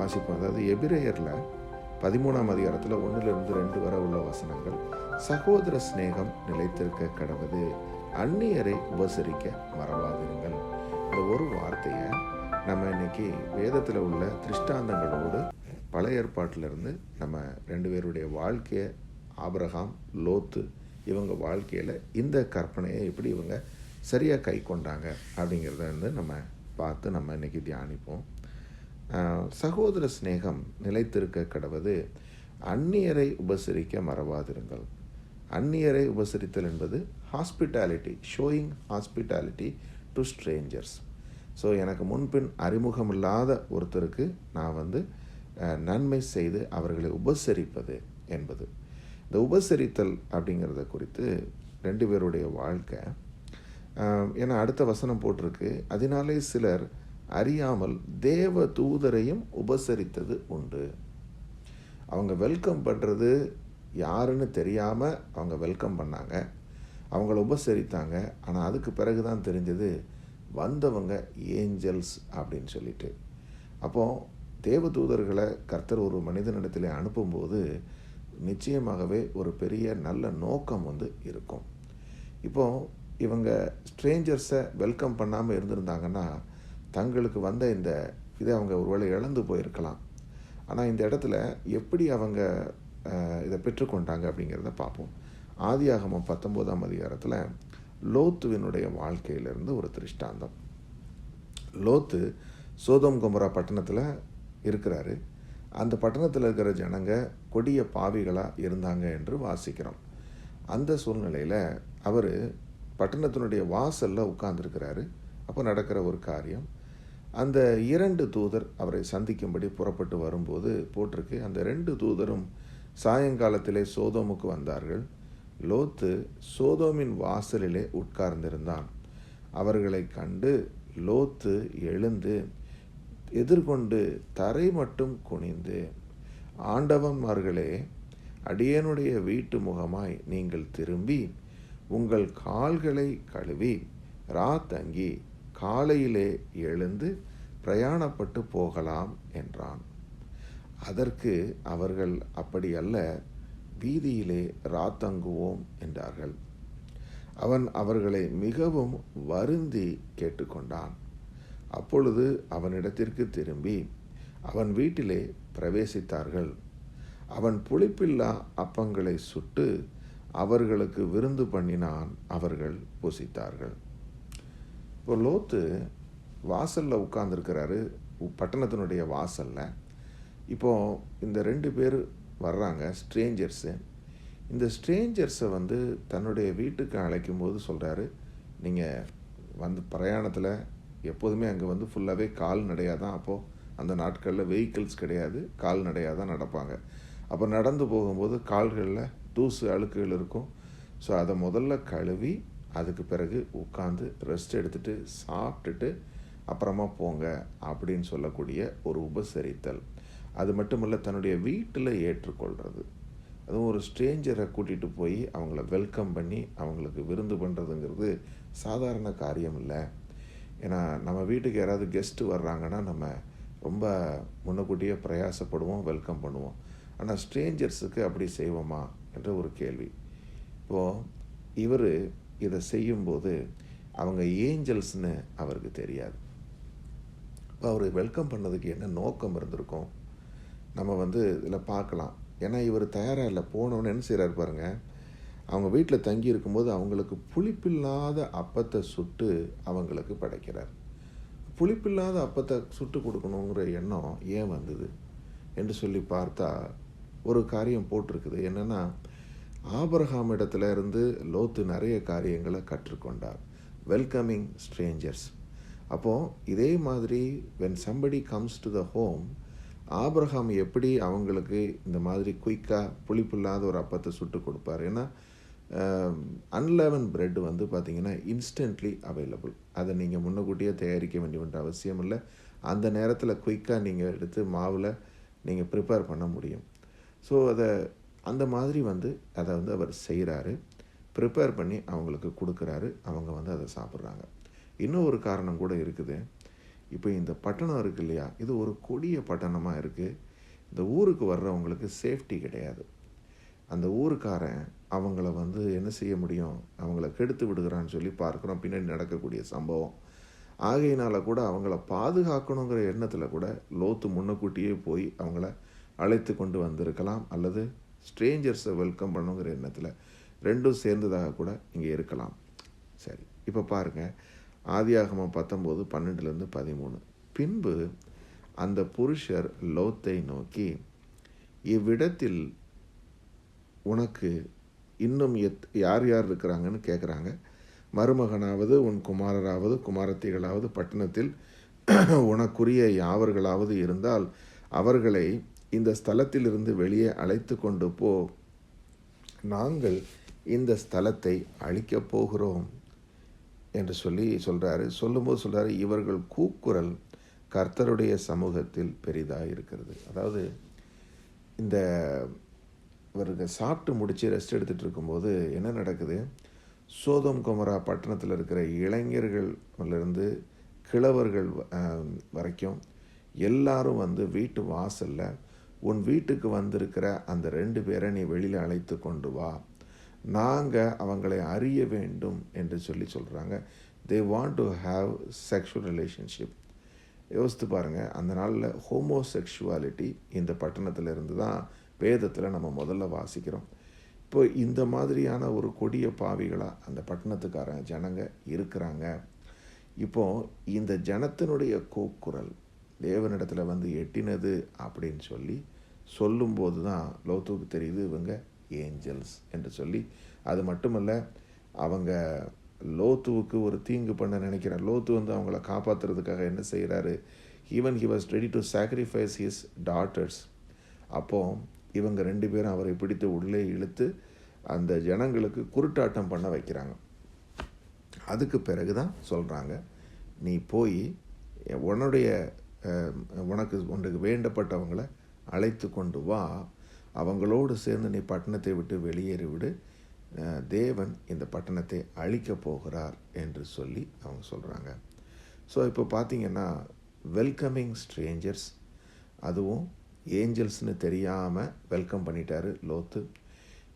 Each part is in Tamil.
வாசிப்போம் அதாவது எபிரேயரில் பதிமூணாம் அதிகாரத்தில் ஒன்றிலிருந்து ரெண்டு வரை உள்ள வசனங்கள் சகோதர சிநேகம் நிலைத்திருக்க கடவுது அந்நியரை உபசரிக்க மறவாதிருங்கள். இந்த ஒரு வார்த்தையை நம்ம இன்னைக்கு வேதத்தில் உள்ள திருஷ்டாந்தங்களோடு பழைய ஏற்பாட்டிலிருந்து நம்ம ரெண்டு பேருடைய வாழ்க்கையை ஆபிரகாம் லோத்து இவங்க வாழ்க்கையில் இந்த கற்பனையை எப்படி இவங்க சரியாக கை கொண்டாங்க அப்படிங்கிறத வந்து நம்ம பார்த்து நம்ம இன்னைக்கு தியானிப்போம். சகோதர சிநேகம் நிலைத்திருக்க கடவது அந்நியரை உபசரிக்க மறவாதிருங்கள். அந்நியரை உபசரித்தல் என்பது hospitality showing hospitality to strangers so எனக்கு முன்பின் அறிமுகமில்லாத ஒருத்தருக்கு நான் வந்து நன்மை செய்து அவர்களை உபசரிப்பது என்பது. இந்த உபசரித்தல் அப்படிங்கிறத குறித்து ரெண்டு பேருடைய வாழ்க்கை ஏன்னா அடுத்த வசனம் போட்டிருக்கு. அதனாலே சிலர் அறியாமல் தேவ தூதரையும் உபசரித்தது உண்டு. அவங்க வெல்கம் பண்ணுறது யாருன்னு தெரியாமல் அவங்க வெல்கம் பண்ணாங்க. அவங்கள உபசரித்தாங்க. ஆனால் அதுக்கு பிறகு தான் தெரிஞ்சது வந்தவங்க ஏஞ்சல்ஸ் அப்படின்னு சொல்லிட்டு. அப்போது தேவதூதர்களை கர்த்தர் ஒரு மனிதனிடத்தில் அனுப்பும்போது நிச்சயமாகவே ஒரு பெரிய நல்ல நோக்கம் வந்து இருக்கும். இப்போ இவங்க ஸ்ட்ரேஞ்சர்ஸை வெல்கம் பண்ணாமல் இருந்திருந்தாங்கன்னா தங்களுக்கு வந்த இந்த இதை அவங்க ஒருவேளை இழந்து போயிருக்கலாம். ஆனால் இந்த இடத்துல எப்படி அவங்க இதை பெற்றுக்கொண்டாங்க அப்படிங்கிறத பார்ப்போம். ஆதியாகமம் பத்தொம்போதாம் அதிகாரத்தில் லோத்துவினுடைய வாழ்க்கையிலிருந்து ஒரு திருஷ்டாந்தம். லோத்து சோதம் குமரா பட்டணத்தில் இருக்கிறாரு. அந்த பட்டணத்தில் இருக்கிற ஜனங்க கொடிய பாவிகளாக இருந்தாங்க என்று வாசிக்கிறோம். அந்த சூழ்நிலையில் அவர் பட்டணத்தினுடைய வாசலில் உட்கார்ந்துருக்கிறாரு. அப்போ நடக்கிற ஒரு காரியம் அந்த இரண்டு தூதர் அவரை சந்திக்கும்படி புறப்பட்டு வரும்போது போட்டிருக்கு. அந்த ரெண்டு தூதரும் சாயங்காலத்திலே சோதோமுக்கு வந்தார்கள். லோத்து சோதோமின் வாசலிலே உட்கார்ந்திருந்தான். அவர்களை கண்டு லோத்து எழுந்து எதிர்கொண்டு தரை மட்டும் குனிந்து ஆண்டவன்மார்களே அடியனுடைய வீட்டு முகமாய் நீங்கள் திரும்பி உங்கள் கால்களை கழுவி ராத்தங்கி காலையிலே எழுந்து பிரயாணப்பட்டு போகலாம் என்றான். அதற்கு அவர்கள் அப்படி அல்ல வீதியிலே ராத்தங்குவோம் என்றார்கள். அவன் அவர்களை மிகவும் வருந்தி கேட்டுக்கொண்டான். அப்பொழுது அவனிடத்திற்கு திரும்பி அவன் வீட்டிலே பிரவேசித்தார்கள். அவன் புளிப்பில்லா அப்பங்களை சுட்டு அவர்களுக்கு விருந்து பண்ணினான் அவர்கள் புசித்தார்கள் இப்போ லோத்து வாசலில் உட்காந்துருக்கிறாரு பட்டணத்தினுடைய வாசலில். இப்போது இந்த ரெண்டு பேர் வர்றாங்க ஸ்ட்ரேஞ்சர்ஸு இந்த ஸ்ட்ரேஞ்சர்ஸை வந்து தன்னுடைய வீட்டுக்கு அழைக்கும் போது சொல்கிறாரு நீங்கள் வந்து பிரயாணத்தில் எப்போதுமே அங்கே வந்து ஃபுல்லாகவே கால்நடையாக தான் அப்போது அந்த நாட்களில் வெஹிக்கிள்ஸ் கிடையாது கால்நடையாக தான் நடப்பாங்க. அப்போ நடந்து போகும்போது கால்களில் தூசு அழுக்குகள் இருக்கும். ஸோ அதை முதல்ல கழுவி அதுக்கு பிறகு உட்காந்து ரெஸ்ட் எடுத்துகிட்டு சாப்பிட்டுட்டு அப்புறமா போங்க அப்படின்னு சொல்லக்கூடிய ஒரு உபசரித்தல். அது மட்டுமல்ல தன்னுடைய வீட்டில் ஏற்றுக்கொள்கிறது அதுவும் ஒரு ஸ்ட்ரேஞ்சரை கூட்டிகிட்டு போய் அவங்கள வெல்கம் பண்ணி அவங்களுக்கு விருந்து பண்ணுறதுங்கிறது சாதாரண காரியம் இல்லை. ஏன்னா நம்ம வீட்டுக்கு யாராவது கெஸ்ட்டு வர்றாங்கன்னா நம்ம ரொம்ப முன்னக்கூட்டியே பிரயாசப்படுவோம் வெல்கம் பண்ணுவோம். ஆனால் ஸ்ட்ரேஞ்சர்ஸுக்கு அப்படி செய்வோமா என்ற ஒரு கேள்வி. இப்போது இவர் இதை செய்யும்போது அவங்க ஏஞ்சல்ஸ்னு அவருக்கு தெரியாது. இப்போ அவர் வெல்கம் பண்ணதுக்கு என்ன நோக்கம் இருந்திருக்கும்? நம்ம வந்து இதில் பார்க்கலாம். ஏன்னா இவர் தயாராக இல்லை. போனவொன்னு என்ன செய்கிறாரு பாருங்க. அவங்க வீட்டில் தங்கி இருக்கும்போது அவங்களுக்கு புளிப்பில்லாத அப்பத்தை சுட்டு அவங்களுக்கு படைக்கிறார். புளிப்பில்லாத அப்பத்தை சுட்டு கொடுக்கணுங்கிற எண்ணம் ஏன் வந்தது? என்று சொல்லி பார்த்தா ஒரு காரியம் போட்டிருக்குது. என்னென்னா ஆபரகாம் இடத்துல இருந்து லோத்து நிறைய காரியங்களை கற்றுக்கொண்டார். வெல்கமிங் ஸ்ட்ரேஞ்சர்ஸ் அப்போது இதே மாதிரி when somebody comes to the home Abraham எப்படி அவங்களுக்கு இந்த மாதிரி குயிக்காக புளிப்பில்லாத ஒரு அப்பத்தை சுட்டு கொடுப்பார்? ஏன்னா அன்லெவன் பிரெட் வந்து பார்த்திங்கன்னா இன்ஸ்டன்ட்லி அவைலபிள் அதை நீங்கள் முன்னக்கூட்டியே தயாரிக்க வேண்டிய அவசியம் இல்லை. அந்த நேரத்தில் குயிக்காக நீங்கள் எடுத்து மாவில் நீங்கள் ப்ரிப்பேர் பண்ண முடியும். ஸோ அதை அந்த மாதிரி வந்து அதை வந்து அவர் செய்கிறாரு ப்ரிப்பேர் பண்ணி அவங்களுக்கு கொடுக்குறாரு. அவங்க வந்து அதை சாப்பிட்றாங்க. இன்னும் ஒரு காரணம் கூட இருக்குது. இப்போ இந்த பட்டணம் இருக்கு இல்லையா? இது ஒரு கொடிய பட்டணமாக இருக்குது இந்த ஊருக்கு வர்றவங்களுக்கு சேஃப்டி கிடையாது. அந்த ஊருக்காரன் அவங்கள வந்து என்ன செய்ய முடியும்? அவங்கள கெடுத்து விடுகிறான்னு சொல்லி பார்க்குறோம். பின்னாடி நடக்கக்கூடிய சம்பவம். ஆகையினால் கூட அவங்கள பாதுகாக்கணுங்கிற எண்ணத்தில் கூட லோத்து முன்னக்கூட்டியே போய் அவங்கள அழைத்து கொண்டு வந்திருக்கலாம். அல்லது ஸ்ட்ரேஞ்சர்ஸை வெல்கம் பண்ணுங்கிற எண்ணத்தில் ரெண்டும் சேர்ந்ததாக கூட இங்கே இருக்கலாம். சரி இப்போ பாருங்கள் ஆதியாகமம் பத்தொம்போது பன்னெண்டுலேருந்து பதிமூணு. பின்பு அந்த புருஷர் லோத்தை நோக்கி இவ்விடத்தில் உனக்கு இன்னும் எத் யார் யார் இருக்கிறாங்கன்னு கேட்குறாங்க மருமகனாவது உன் குமாரராவது குமாரத்திகளாவது பட்டணத்தில் உனக்குரிய யாவர்களாவது இருந்தால் அவர்களை இந்த ஸ்தலத்திலிருந்து வெளியே அழைத்து கொண்டு போ. நாங்கள் இந்த ஸ்தலத்தை அழிக்கப் போகிறோம். என்று சொல்லி சொல்கிறாரு சொல்லும்போது சொல்கிறாரு இவர்கள் கூக்குரல் கர்த்தருடைய சமூகத்தில் பெரிதாக இருக்கிறது. அதாவது இந்த இவருக்கு சாப்பிட்டு முடித்து ரெஸ்ட் எடுத்துகிட்டு இருக்கும்போது என்ன நடக்குது? சோதம் குமரா பட்டணத்தில் இருக்கிற இளைஞர்கள்லேருந்து கிழவர்கள் வரைக்கும் எல்லாரும் வந்து வீட்டு வாசலில் உன் வீட்டுக்கு வந்திருக்கிற அந்த ரெண்டு பேரை நீ வெளியில் அழைத்து கொண்டு வா. நாங்கள் அவங்களை அறிய வேண்டும் என்று சொல்லி சொல்கிறாங்க they want to have sexual relationship யோசித்து பாருங்கள் அந்த நாளில் ஹோமோசெக்ஷுவாலிட்டி இந்த பட்டணத்தில் இருந்து தான் வேதத்தில் நம்ம முதல்ல வாசிக்கிறோம். இப்போ இந்த மாதிரியான ஒரு கொடிய பாவிகளாக அந்த பட்டணத்துக்காரன் ஜனங்க இருக்கிறாங்க. இப்போ இந்த ஜனத்தினுடைய கோக்குரல் தேவனிடத்தில் வந்து எட்டினது அப்படின்னு சொல்லி சொல்லும்போது தான் லோத்துக்கு தெரியுது இவங்க ஏஞ்சல்ஸ் என்று சொல்லி அது மட்டுமல்ல அவங்க லோத்துவுக்கு ஒரு தீங்கு பண்ண நினைக்கிறார் லோத்து வந்து அவங்கள காப்பாற்றுறதுக்காக என்ன செய்கிறாரு even he was ready to sacrifice his daughters அப்போது இவங்க ரெண்டு பேரும் அவரை பிடித்து உள்ளே இழுத்து அந்த ஜனங்களுக்கு குருட்டாட்டம் பண்ண வைக்கிறாங்க. அதுக்கு பிறகு தான் சொல்கிறாங்க நீ போய் உன்னுடைய உனக்கு உனக்கு வேண்டப்பட்டவங்களை அழைத்து கொண்டு வா. அவங்களோடு சேர்ந்து நீ பட்டணத்தை விட்டு வெளியேறி விடு தேவன் இந்த பட்டணத்தை அழிக்கப் போகிறார் என்று சொல்லி அவங்க சொல்கிறாங்க ஸோ இப்போ பார்த்தீங்கன்னா வெல்கமிங் ஸ்ட்ரேஞ்சர்ஸ் அதுவும் ஏஞ்சல்ஸ்னு தெரியாமல் வெல்கம் பண்ணிட்டாரு லோத்து.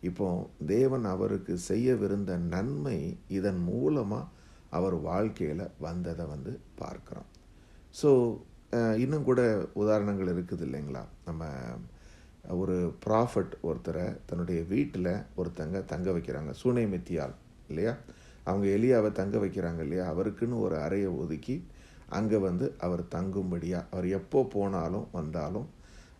இப்போ தேவன் அவருக்கு செய்யவிருந்த நன்மை இதன் மூலமாக அவர் வாழ்க்கையில் வந்ததை வந்து பார்க்குறோம். ஸோ இன்னும் கூட உதாரணங்கள் இருக்குது இல்லைங்களா? நம்ம ஒரு ப்ராஃபட் ஒருத்தரை தன்னுடைய வீட்டில் ஒருத்தங்க தங்க வைக்கிறாங்க. சூனை மித்தியால் இல்லையா? அவங்க எலியாவை தங்க வைக்கிறாங்க இல்லையா? அவருக்குன்னு ஒரு அறையை ஒதுக்கி அங்கே வந்து அவர் தங்கும்படியாக அவர் எப்போ போனாலும் வந்தாலும்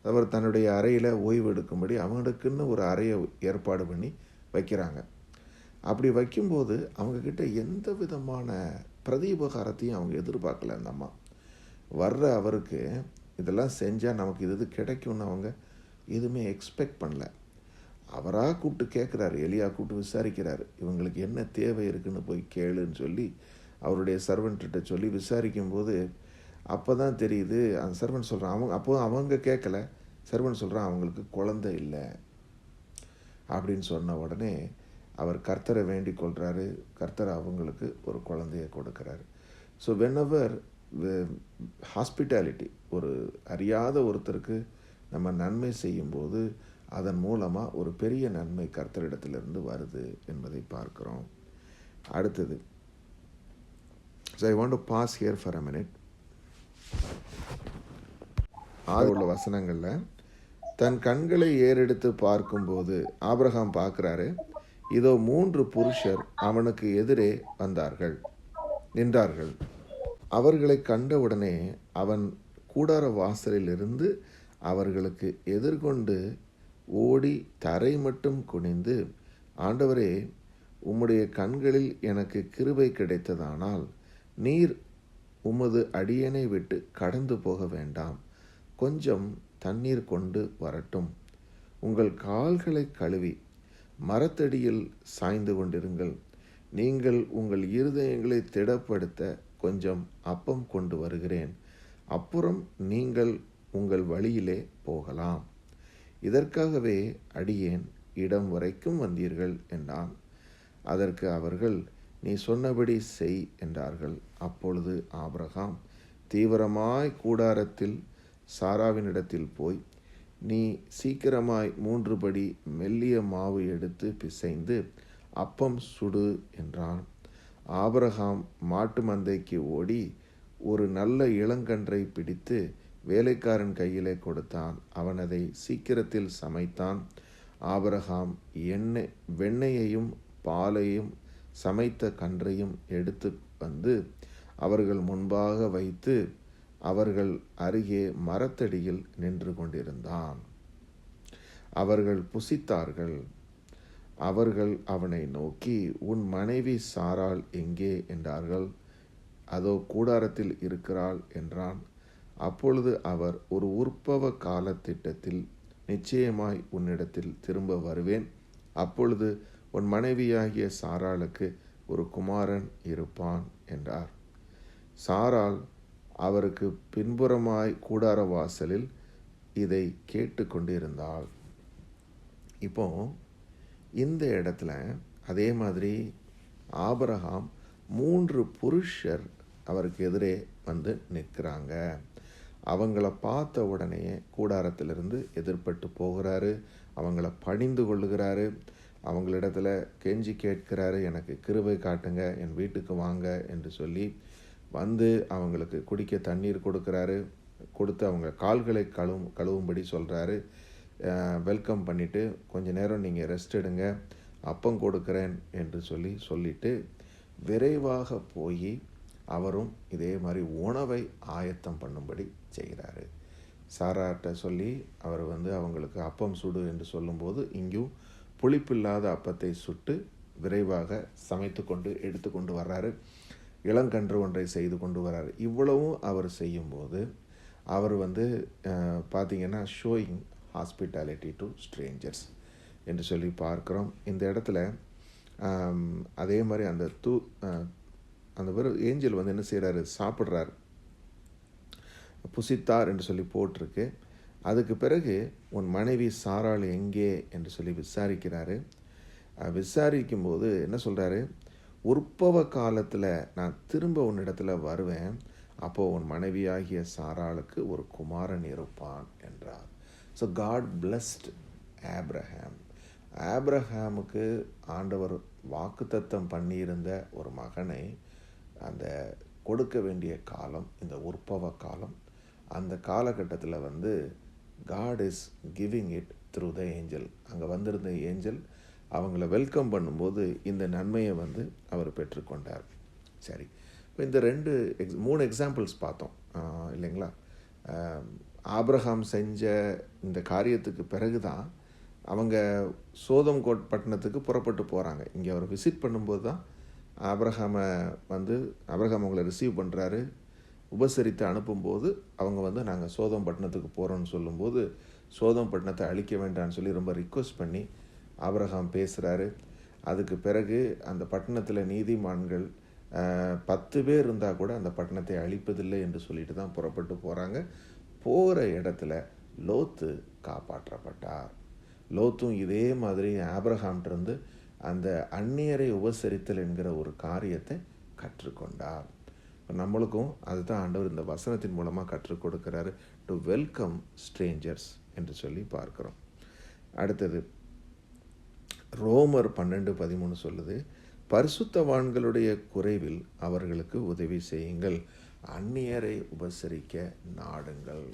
அவர் தன்னுடைய அறையில் ஓய்வு எடுக்கும்படி அவங்களுக்குன்னு ஒரு அறையை ஏற்பாடு பண்ணி வைக்கிறாங்க. அப்படி வைக்கும்போது அவங்கக்கிட்ட எந்த விதமான பிரதிபகாரத்தையும் அவங்க எதிர்பார்க்கல அந்த அம்மா. வர்ற அவருக்கு இதெல்லாம் செஞ்சால் நமக்கு இது இது கிடைக்கும்னு அவங்க எதுவுமே எக்ஸ்பெக்ட் பண்ணல. அவராக கூப்பிட்டு கேட்குறாரு எலியா கூப்பிட்டு விசாரிக்கிறார். இவங்களுக்கு என்ன தேவை இருக்குன்னு போய் கேளுன்னு சொல்லி அவருடைய சர்வெண்ட்டிட்ட சொல்லி விசாரிக்கும்போது அப்போ தான் தெரியுது அந்த சர்வன் சொல்கிறான் அவங்க அப்போ அவங்க கேட்கல சர்வன் சொல்கிறான் அவங்களுக்கு குழந்தை இல்லை அப்படின்னு சொன்ன உடனே அவர் கர்த்தரை வேண்டி கொள்கிறாரு கர்த்தர் அவங்களுக்கு ஒரு குழந்தைய கொடுக்குறாரு. ஸோ வென்எவர் ஹாஸ்பிட்டாலிட்டி ஒரு அறியாத ஒருத்தருக்கு நம்ம நன்மை செய்யும்போது அதன் மூலமாக ஒரு பெரிய நன்மை கர்த்தரிடத்திலிருந்து வருது என்பதை பார்க்குறோம். அடுத்தது so I want to pause here for a minute ஆறு உள்ள வசனங்களில் தன் கண்களை ஏறெடுத்து பார்க்கும்போது ஆப்ரஹாம் பார்க்குறாரு இதோ மூன்று புருஷர் அவனுக்கு எதிரே வந்தார்கள் நின்றார்கள். அவர்களை கண்டவுடனே அவன் கூடார வாசலிலிருந்து அவர்களுக்கு எதிர்கொண்டு ஓடி தரை மட்டும் குனிந்து ஆண்டவரே உம்முடைய கண்களில் எனக்கு கிருபை கிடைத்ததானால் நீர் உமது அடியனை விட்டு கடந்து போக வேண்டாம். கொஞ்சம் தண்ணீர் கொண்டு வரட்டும். உங்கள் கால்களை கழுவி மரத்தடியில் சாய்ந்து கொண்டிருங்கள். நீங்கள் உங்கள் இருதயங்களை திடப்படுத்த கொஞ்சம் அப்பம் கொண்டு வருகிறேன். அப்புறம் நீங்கள் உங்கள் வழியிலே போகலாம். இதற்காகவே அடியேன் இடம் வரைக்கும் வந்தீர்கள் என்றான். அதற்கு அவர்கள் நீ சொன்னபடி செய் என்றார்கள். அப்பொழுது ஆபிரகாம் தீவிரமாய் கூடாரத்தில் சாராவினிடத்தில் போய் நீ சீக்கிரமாய் மூன்று படி மெல்லிய மாவு எடுத்து பிசைந்து அப்பம் சுடு என்றான். ஆபிரகாம் மாட்டு மந்தைக்கு ஓடி ஒரு நல்ல இளங்கன்றை பிடித்து வேலைக்காரன் கையிலே கொடுத்தான். அவன் அதை சீக்கிரத்தில் சமைத்தான். ஆபரகாம் எண்ணெய் வெண்ணெயையும் பாலையும் சமைத்த கன்றையும் எடுத்து வந்து அவர்கள் முன்பாக வைத்து அவர்கள் அருகே மரத்தடியில் நின்று கொண்டிருந்தான். அவர்கள் புசித்தார்கள். அவர்கள் அவனை நோக்கி உன் மனைவி சாராள் எங்கே? என்றார்கள். அதோ கூடாரத்தில் இருக்கிறாள் என்றான். அப்பொழுது அவர் ஒரு உற்பவ கால திட்டத்தில் நிச்சயமாய் உன்னிடத்தில் திரும்ப வருவேன். அப்பொழுது உன் மனைவியாகிய சாராளுக்கு ஒரு குமாரன் இருப்பான் என்றார். சாரால் அவருக்கு பின்புறமாய் கூடார வாசலில் இதை கேட்டுக்கொண்டிருந்தாள் இப்போ இந்த இடத்துல அதே மாதிரி ஆபரகாம் மூன்று புருஷர் அவருக்கு எதிரே வந்து நிற்கிறாங்க. அவங்கள பார்த்த உடனே கூடாரத்திலிருந்து எதிர்பட்டு போகிறாரு. அவங்கள பணிந்து கொள்ளுகிறாரு. அவங்களிடத்துல கெஞ்சி கேட்கிறாரு எனக்கு கிருபை காட்டுங்க என் வீட்டுக்கு வாங்க என்று சொல்லி வந்து அவங்களுக்கு குடிக்க தண்ணீர் கொடுக்குறாரு. கொடுத்து அவங்க கால்களை கழுவும் கழுவும்படி சொல்கிறாரு வெல்கம் பண்ணிவிட்டு கொஞ்ச நேரம் நீங்கள் ரெஸ்ட் எடுங்க அப்பம் கொடுக்குறேன் என்று சொல்லி சொல்லிவிட்டு விரைவாக போய் அவரும் இதே மாதிரி உணவை ஆயத்தம் பண்ணும்படி செய்கிறாரு. சாராட்ட சொல்லி அவர் வந்து அவங்களுக்கு அப்பம் சுடு என்று சொல்லும்போது இங்கும் புளிப்பில்லாத அப்பத்தை சுட்டு விரைவாக சமைத்து கொண்டு எடுத்து கொண்டு வர்றாரு. இளங்கன்று ஒன்றை செய்து கொண்டு வர்றாரு. இவ்வளவும் அவர் செய்யும்போது அவர் வந்து பார்த்திங்கன்னா ஷோயிங் ஹாஸ்பிட்டாலிட்டி டு ஸ்ட்ரேஞ்சர்ஸ் என்று சொல்லி பார்க்குறோம். இந்த இடத்துல அதே மாதிரி அந்த தூ அந்த வெறும் ஏஞ்சல் வந்து என்ன செய்கிறாரு சாப்பிட்றாரு. புசித்தார் என்று சொல்லி போட்டிருக்கு. அதுக்கு பிறகு உன் மனைவி சாராள் எங்கே என்று சொல்லி விசாரிக்கிறாரு. விசாரிக்கும் போது என்ன சொல்கிறாரு உற்பவ காலத்தில் நான் திரும்ப உன்னிடத்தில் வருவேன். அப்போது உன் மனைவியாகிய சாராளுக்கு ஒரு குமாரன் இருப்பான் என்றார். ஸோ காட் பிளஸ்ட் ஆப்ரஹாம் ஆப்ரஹாமுக்கு ஆண்டவர் வாக்குத்தத்தம் பண்ணியிருந்த ஒரு மகனை அந்த கொடுக்க வேண்டிய காலம் இந்த உற்பவ காலம் அந்த காலகட்டத்தில் வந்து God is giving it through the angel அங்கே வந்திருந்த ஏஞ்சல் அவங்கள வெல்கம் பண்ணும்போது இந்த நன்மையை வந்து அவர் பெற்றுக்கொண்டார். சரி. இப்போ இந்த ரெண்டு எக்ஸ் மூணு எக்ஸாம்பிள்ஸ் பார்த்தோம். இல்லைங்களா? ஆப்ரஹாம் செஞ்ச இந்த காரியத்துக்கு பிறகு தான் அவங்க சோதம் கோட் பட்டணத்துக்கு புறப்பட்டு போகிறாங்க இங்கே அவர் விசிட் பண்ணும்போது தான் ஆப்ரஹாமை வந்து ஆப்ரஹாம் அவங்கள ரிசீவ் பண்ணுறாரு உபசரித்து அனுப்பும்போது அவங்க வந்து நாங்கள் சோதம் பட்டணத்துக்கு போகிறோன்னு சொல்லும்போது சோதம் பட்டணத்தை அழிக்க வேண்டாம்னு சொல்லி ரொம்ப ரிக்வஸ்ட் பண்ணி ஆப்ரஹாம் பேசுகிறாரு அதுக்கு பிறகு அந்த பட்டணத்தில் நீதிமான்கள் பத்து பேர் இருந்தால் கூட அந்த பட்டணத்தை அழிப்பதில்லை என்று சொல்லிட்டு தான் புறப்பட்டு போகிறாங்க போகிற இடத்துல லோத்து காப்பாற்றப்பட்டார். லோத்தும் இதே மாதிரி ஆப்ரஹாம்கிட்டருந்து அந்த அந்நியரை உபசரித்தல் என்கிற ஒரு காரியத்தை கற்றுக்கொண்டார். இப்போ நம்மளுக்கும் அதுதான் ஆண்டவர் இந்த வசனத்தின் மூலமாக கற்றுக் கொடுக்கிறாரு. டு வெல்கம் ஸ்ட்ரேஞ்சர்ஸ் என்று சொல்லி பார்க்குறோம். அடுத்தது ரோமர் பன்னெண்டு பதிமூணு சொல்லுது பரிசுத்தவான்களுடைய குறைவில் அவர்களுக்கு உதவி செய்யுங்கள். அந்நியரை உபசரிக்க நாடுங்கள்.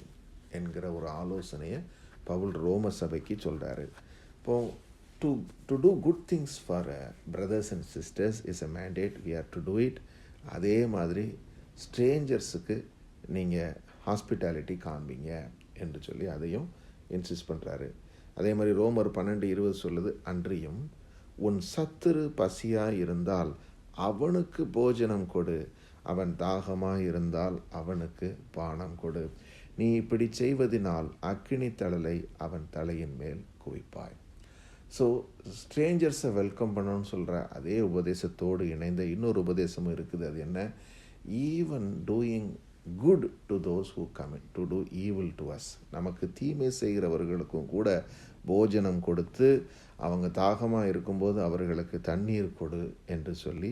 என்கிற ஒரு ஆலோசனையை பவுல் ரோம சபைக்கு சொல்கிறாரு இப்போ to to do good things for brothers and sisters is a mandate we are to do it அதே மாதிரி ஸ்ட்ரேஞ்சர்ஸுக்கு நீங்கள் ஹாஸ்பிட்டாலிட்டி காண்பீங்க என்று சொல்லி அதையும் இன்சிஸ்ட் பண்ணுறாரு அதே மாதிரி ரோமர் பன்னெண்டு இருபது சொல்லுது அன்றியும் உன் சத்துரு பசியாக இருந்தால் அவனுக்கு போஜனம் கொடு. அவன் தாகமாக இருந்தால் அவனுக்கு பானம் கொடு. நீ இப்படி செய்வதனால் அக்கினி தழலை அவன் தலையின் மேல் குவிப்பாய். ஸோ ஸ்ட்ரேஞ்சர்ஸை வெல்கம் பண்ணணும்னு சொல்கிற அதே உபதேசத்தோடு இணைந்த இன்னொரு உபதேசமும் இருக்குது. அது என்ன? Even doing good to those who commit to do evil to us நமக்கு தீமை செய்கிறவர்களுக்கும் கூட போஜனம் கொடுத்து அவங்க தாகமாக இருக்கும்போது அவர்களுக்கு தண்ணீர் கொடு என்று சொல்லி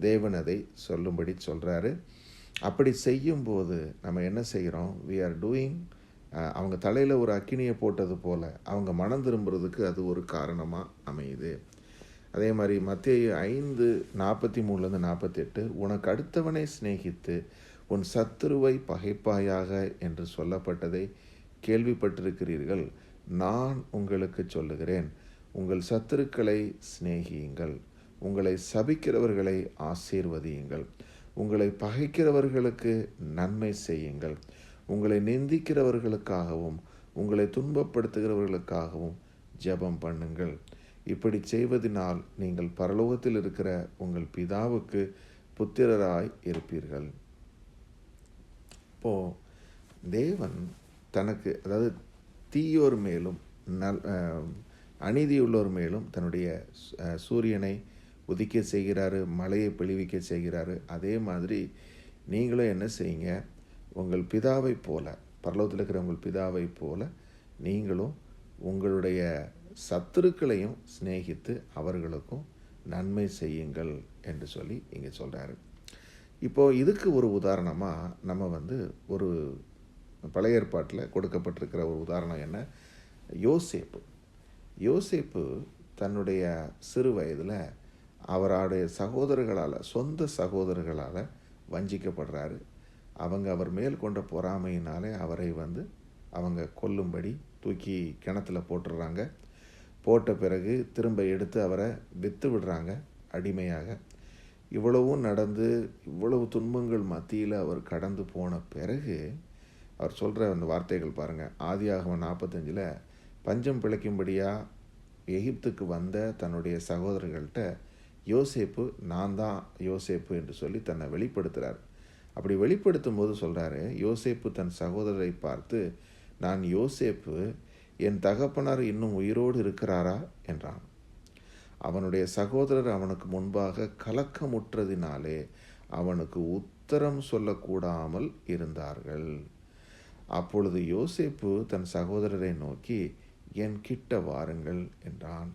தேவன் அதை சொல்லும்படி சொல்கிறாரு அப்படி செய்யும்போது நம்ம என்ன செய்கிறோம்? வி ஆர் டூயிங் அவங்க தலையில் ஒரு அக்கினியை போட்டது போல் அவங்க மனம் திரும்புறதுக்கு அது ஒரு காரணமாக அமையுது. அதே மாதிரி மத்திய ஐந்து நாற்பத்தி மூணுலேருந்து நாற்பத்தெட்டு உனக்கு அடுத்தவனை சிநேகித்து உன் சத்துருவை பகைப்பாயாக என்று சொல்லப்பட்டதை கேள்விப்பட்டிருக்கிறீர்கள். நான் உங்களுக்கு சொல்லுகிறேன் உங்கள் சத்துருக்களை சிநேகியுங்கள் உங்களை சபிக்கிறவர்களை ஆசீர்வதியுங்கள் உங்களை பகைக்கிறவர்களுக்கு நன்மை செய்யுங்கள் உங்களை நிந்திக்கிறவர்களுக்காகவும் உங்களை துன்பப்படுத்துகிறவர்களுக்காகவும் ஜெபம் பண்ணுங்கள். இப்படி செய்வதனால் நீங்கள் பரலோகத்தில் இருக்கிற உங்கள் பிதாவுக்கு புத்திரராய் இருப்பீர்கள். இப்போ தேவன் தனக்கு அதாவது தீயோர் மேலும் நல் அநீதியுள்ளோர் மேலும் தன்னுடைய சூரியனை உதிக்க செய்கிறாரு மழையை பிழிவிக்க செய்கிறாரு. அதே மாதிரி நீங்களும் என்ன செய்யுங்க? உங்கள் பிதாவை போல பரலோகத்தில் இருக்கிற உங்கள் பிதாவை போல நீங்களும் உங்களுடைய சத்துருக்களையும் சிநேகித்து அவர்களுக்கும் நன்மை செய்யுங்கள் என்று சொல்லி இங்கே சொல்கிறாரு இப்போது இதுக்கு ஒரு உதாரணமாக நம்ம வந்து ஒரு பழைய ஏற்பாட்டில் கொடுக்கப்பட்டிருக்கிற ஒரு உதாரணம் என்ன? யோசேப்பு. யோசேப்பு தன்னுடைய சிறு வயதில் அவருடைய சகோதரர்களால் சொந்த சகோதரர்களால் வஞ்சிக்கப்படுறாரு. அவங்க அவர் மேல் கொண்ட பொறாமையினாலே அவரை வந்து அவங்க கொல்லும்படி தூக்கி கிணத்துல போட்டுடுறாங்க போட்ட பிறகு திரும்ப எடுத்து அவரை விற்று விடுறாங்க அடிமையாக. இவ்வளவும் நடந்து இவ்வளவு துன்பங்கள் மத்தியில் அவர் கடந்து போன பிறகு அவர் சொல்கிற அந்த வார்த்தைகள் பாருங்கள் ஆதியாகவன் நாற்பத்தஞ்சில் பஞ்சம் பிழைக்கும்படியாக எகிப்துக்கு வந்த தன்னுடைய சகோதரர்கள்ட்ட யோசேப்பு நான் தான் யோசேப்பு என்று சொல்லி தன்னை வெளிப்படுத்துகிறார் அப்படி வெளிப்படுத்தும் போது சொல்கிறாரு யோசேப்பு தன் சகோதரரை பார்த்து நான் யோசேப்பு என் தகப்பனார் இன்னும் உயிரோடு இருக்கிறாரா? என்றான். அவனுடைய சகோதரர் அவனுக்கு முன்பாக கலக்கமுற்றதினாலே அவனுக்கு உத்தரம் சொல்லக்கூடாமல் இருந்தார்கள். அப்பொழுது யோசேப்பு தன் சகோதரரை நோக்கி என் கிட்ட வாருங்கள் என்றான்.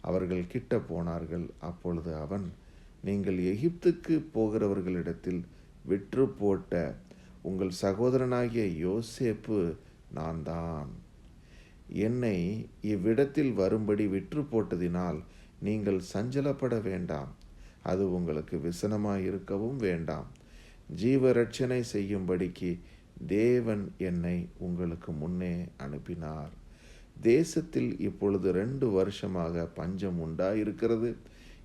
அவர்கள் கிட்ட போனார்கள். அப்பொழுது அவன் நீங்கள் எகிப்துக்கு போகிறவர்களிடத்தில் விற்று போட்ட உங்கள் சகோதரனாகிய யோசேப்பு நான் தான் என்னை இவ்விடத்தில் வரும்படி விற்று போட்டதினால் நீங்கள் சஞ்சலப்பட வேண்டாம். அது உங்களுக்கு விசனமாய் இருக்கவும் வேண்டாம். ஜீவரட்சனை செய்யும்படிக்கு தேவன் என்னை உங்களுக்கு முன்னே அனுப்பினார். தேசத்தில் இப்பொழுது ரெண்டு வருஷமாக பஞ்சம் உண்டாயிருக்கிறது.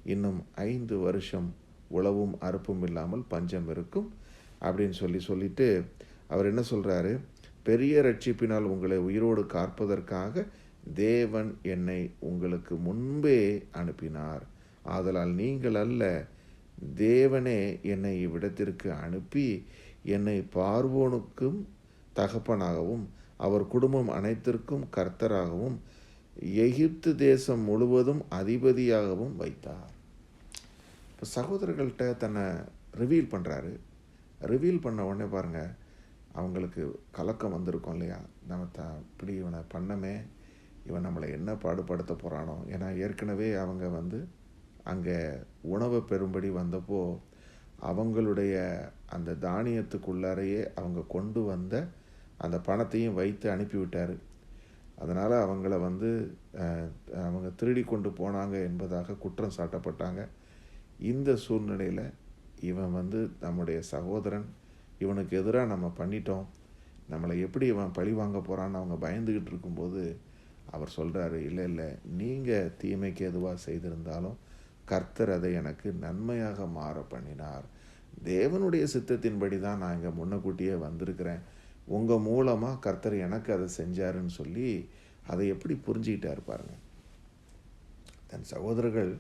இன்னும் ஐந்து வருஷம் உழவும் அறுப்பும் இல்லாமல் பஞ்சம் இருக்கும் அப்படின்னு சொல்லி சொல்லிட்டு அவர் என்ன சொல்கிறாரு பெரிய ரட்சிப்பினால் உங்களை உயிரோடு காப்பதற்காக தேவன் என்னை உங்களுக்கு முன்பே அனுப்பினார். ஆதலால் நீங்கள் அல்ல தேவனே என்னை இவ்விடத்திற்கு அனுப்பி என்னை பார்வோனுக்கும் தகப்பனாகவும் அவர் குடும்பம் அனைத்திற்கும் கர்த்தராகவும் எகிப்து தேசம் முழுவதும் அதிபதியாகவும் வைத்தார். இப்போ சகோதரர்கள்ட்ட தன்னை ரிவீல் பண்ணுறாரு ரிவீல் பண்ண உடனே பாருங்கள் அவங்களுக்கு கலக்கம் வந்திருக்கும் இல்லையா? நம்ம த இப்படி இவனை பண்ணமே இவன் நம்மளை என்ன பாடுபடுத்த போகிறானோ ஏன்னா ஏற்கனவே அவங்க வந்து அங்கே உணவை பெறும்படி வந்தப்போ அவங்களுடைய அந்த தானியத்துக்குள்ளாரையே அவங்க கொண்டு வந்த அந்த பணத்தையும் வைத்து அனுப்பிவிட்டார். அதனால் அவங்கள வந்து அவங்க திருடி கொண்டு போனாங்க என்பதாக குற்றம் சாட்டப்பட்டாங்க. இந்த சூழ்நிலையில் இவன் வந்து நம்முடைய சகோதரன். இவனுக்கு எதிராக நம்ம பண்ணிட்டோம். நம்மளை எப்படி இவன் பழி வாங்க போகிறான்னு அவங்க பயந்துக்கிட்டு இருக்கும்போது அவர் சொல்கிறாரு இல்லை இல்லை நீங்கள் தீமைக்கு எதுவாக செய்திருந்தாலும் கர்த்தர் அதை எனக்கு நன்மையாக மாற பண்ணினார். தேவனுடைய சித்தத்தின்படி தான் நான் இங்கே முன்னக்கூட்டியே வந்திருக்கிறேன். உங்கள் மூலமாக கர்த்தர் எனக்கு அதை செஞ்சாருன்னு சொல்லி அதை எப்படி புரிஞ்சுக்கிட்டாரு பாருங்க. தன் சகோதரர்கள்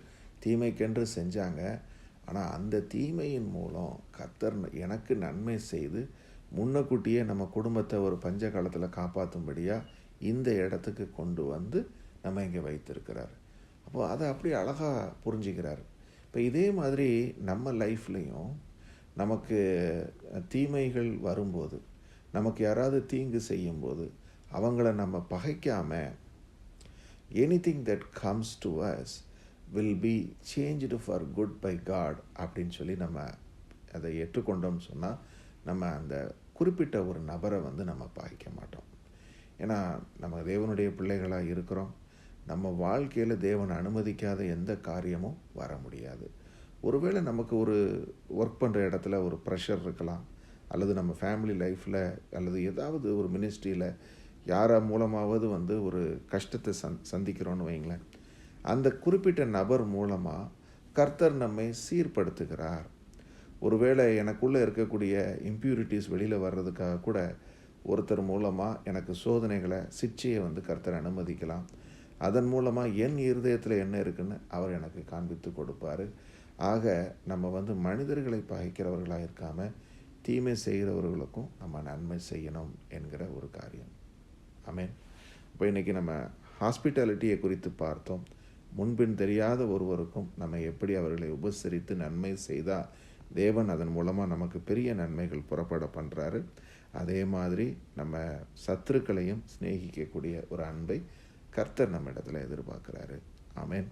தீமைக்கென்று செஞ்சாங்க. ஆனால் அந்த தீமையின் மூலம் கத்தர் எனக்கு நன்மை செய்து முன்னக்கூட்டியே நம்ம குடும்பத்தை ஒரு பஞ்ச காலத்தில் காப்பாற்றும்படியாக இந்த இடத்துக்கு கொண்டு வந்து நம்ம இங்கே வைத்திருக்கிறார். அப்போது அதை அப்படி அழகாக புரிஞ்சுக்கிறார். இப்போ இதே மாதிரி நம்ம லைஃப்லேயும் நமக்கு தீமைகள் வரும்போது நமக்கு யாராவது தீங்கு செய்யும்போது அவங்கள நம்ம பகைக்காமல் anything that comes to us will be changed for good by God அப்படின்னு சொல்லி நம்ம அதை ஏற்றுக்கொண்டோம்னு சொன்னால் நம்ம அந்த குறிப்பிட்ட ஒரு நபரை வந்து நம்ம பாய்க்க மாட்டோம். ஏன்னா நம்ம தேவனுடைய பிள்ளைகளாக இருக்கிறோம். நம்ம வாழ்க்கையில் தேவன் அனுமதிக்காத எந்த காரியமும் வர முடியாது. ஒருவேளை நமக்கு ஒரு ஒர்க் பண்ணுற இடத்துல ஒரு ப்ரெஷர் இருக்கலாம். அல்லது நம்ம ஃபேமிலி லைஃப்பில் அல்லது ஏதாவது ஒரு மினிஸ்ட்ரியில் யாரா மூலமாவது வந்து ஒரு கஷ்டத்தை சந் சந்திக்கிறோன்னு வைங்களேன். அந்த குறிப்பிட்ட நபர் மூலமாக கர்த்தர் நம்மை சீர்படுத்துகிறார். ஒருவேளை எனக்குள்ளே இருக்கக்கூடிய இம்ப்யூரிட்டிஸ் வெளியில் வர்றதுக்காக கூட ஒருத்தர் மூலமாக எனக்கு சோதனைகளை சிக்ஷையை வந்து கர்த்தர் அனுமதிக்கலாம். அதன் மூலமாக என் இருதயத்தில் என்ன இருக்குன்னு அவர் எனக்கு காண்பித்து கொடுப்பார். ஆக நம்ம வந்து மனிதர்களை பகைக்கிறவர்களாக இருக்காமல் தீமை செய்கிறவர்களுக்கும் நம்ம நன்மை செய்யணும் என்கிற ஒரு காரியம். ஆமேன். இப்போ இன்றைக்கி நம்ம ஹாஸ்பிட்டாலிட்டியை குறித்து பார்த்தோம். முன்பின் தெரியாத ஒருவருக்கும் நம்ம எப்படி அவர்களை உபசரித்து நன்மை செய்தால் தேவன் அதன் மூலமாக நமக்கு பெரிய நன்மைகள் புறப்பட பண்ணுறாரு அதே மாதிரி நம்ம சத்துருக்களையும் சிநேகிக்கக்கூடிய ஒரு அன்பை கர்த்தர் நம்ம இடத்துல எதிர்பார்க்குறாரு. ஆமேன்.